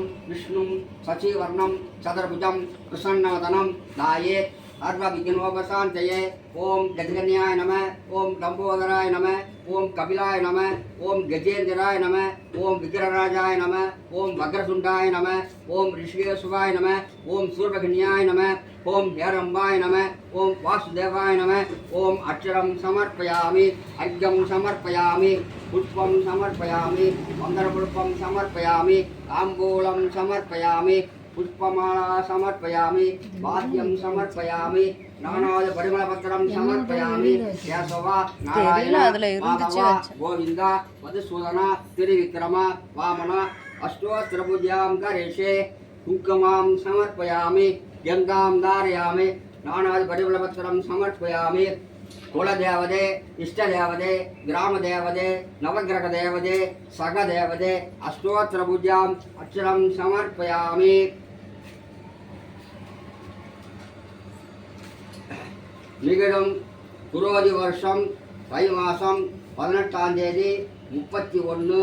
சசிவர்ணம் விஷ்ணும் சசிவர்ணம் சதுர்புஜம் பிரசன்னவதனம் தாயே சர்வ விக்னோபசாந்தயே ஓம் கஜகன்யாய நம ஓம் லம்போதராய நம ஓம் கபிலாய நம ஓம் கஜேந்திராய நம ஓம் விக்ரராஜாய நம ஓம் வக்ரசுண்டாய நம ஓம் ரிஷிகேசுவாய நம ஓம் சூர்பகன்யாய நம ஓம் ஹேரம்பாய நம ஓம் வாசுதேவாய நம ஓம் அக்ஷரம் சமர்ப்பயாமி அர்க்கம் சமர்ப்பயாமி புஷ்பம் சமர்ப்பயாமி மந்திரபுஷ்பம் சமர்ப்பயாமி தாம்பூலம் சமர்ப்பயாமி புஷ்பமாலா சமர்ப்பயாமி வாத்தியம் சமர்ப்பயாமி நானாவது பரிமளபத்திரம் சமர்ப்பயாமி கேசவா நாராயண. கோவிந்தா மதுசூதனா திரிவிக்ரமா வாமனா அஷ்டோத்திரபூஜாம் கரேஷே குங்குமாம் சமர்ப்பயாமி கங்காம் தாரயாமி நானாவது பரிமளபத்திரம் சமர்ப்பயாமி குலதேவதே இஷ்டதேவதே கிராமதேவதே நவகிரகதேவதே சகதேவதே அஷ்டோத்திரபூஜாம் அக்ஷரம் சமர்ப்பயாமி நிகழும் குரோதி வருஷம் தை மாதம் பதினெட்டாம் தேதி முப்பத்தி ஒன்று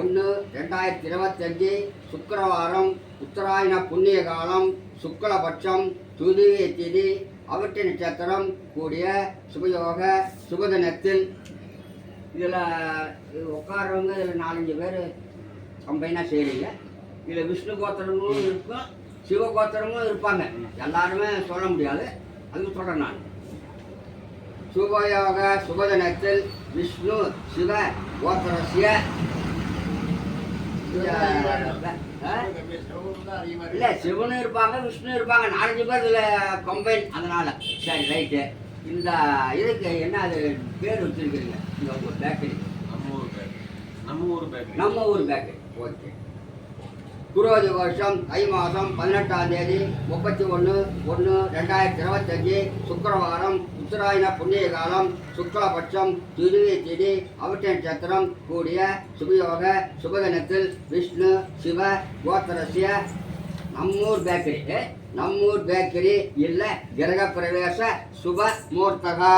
ஒன்று ரெண்டாயிரத்தி இருபத்தஞ்சி சுக்கரவாரம் உத்தராயண புண்ணிய காலம் சுக்லபட்சம் துதிய திதி அவற்றை நட்சத்திரம் கூடிய சுபயோக சுபதினத்தில். இதில் உட்கார்றவங்க இதில் நாலஞ்சு பேர் கம்பைனாக செய்கிறீங்க இதில் விஷ்ணு கோத்திரங்களும் இருக்கும் சிவ கோத்திரமும் இருப்பாங்க. எல்லாருமே சொல்ல முடியாது. அதுவும் சொல்கிறேன் நான். சுபயோக சுபதினத்தில் விஷ்ணு சிவ கோத்திரஸ்ய இல்ல சிவனும் இருப்பாங்க விஷ்ணு இருப்பாங்க. நாலஞ்சு பேர் இதுல கம்பைன் அதனால. சரி ரைட்டு இந்த இதுக்கு என்ன அது பேர் வச்சிருக்கீங்க இந்த உங்க பேக்கரி நம்ம ஊர் பேக்கரி நம்ம ஊர் பேக்கரி நம்ம ஊர் பேக்கரி ஓகே குரோதி வருஷம் தை மாதம் பதினெட்டாம் தேதி முப்பத்தி ஒன்று ஒன்று ரெண்டாயிரத்தி இருபத்தஞ்சி சுக்கரவாரம் உத்தராயண புண்ணிய காலம் சுக்லபட்சம் திருவி திதி அவற்றை சத்திரம் கூடிய சுபயோக சுபதினத்தில் விஷ்ணு சிவ கோத்தரசிய நம்மூர் பேக்கரி. நம்மூர் பேக்கரி இல்லை கிரக பிரவேச சுப மூர்த்தகா.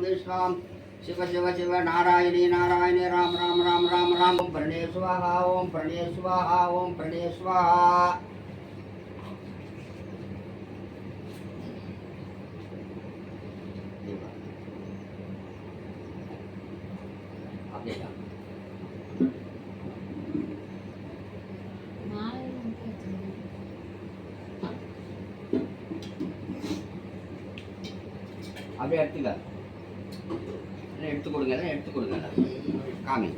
விஸ்வாம் சிவ சிவ சிவ நாராயணி நாராயணி ராம் ராம் ராம் ராம் ராம் ஓம் பிரணே சுவாஹா ஓம் பிரணே சுவாஹா ஓம் பிரணே சுவாஹா அப்படியே அப்படியே எடுத்துக்க எல்லாம் எடுத்து கொடுங்க எடுத்து கொடுங்க. காமி.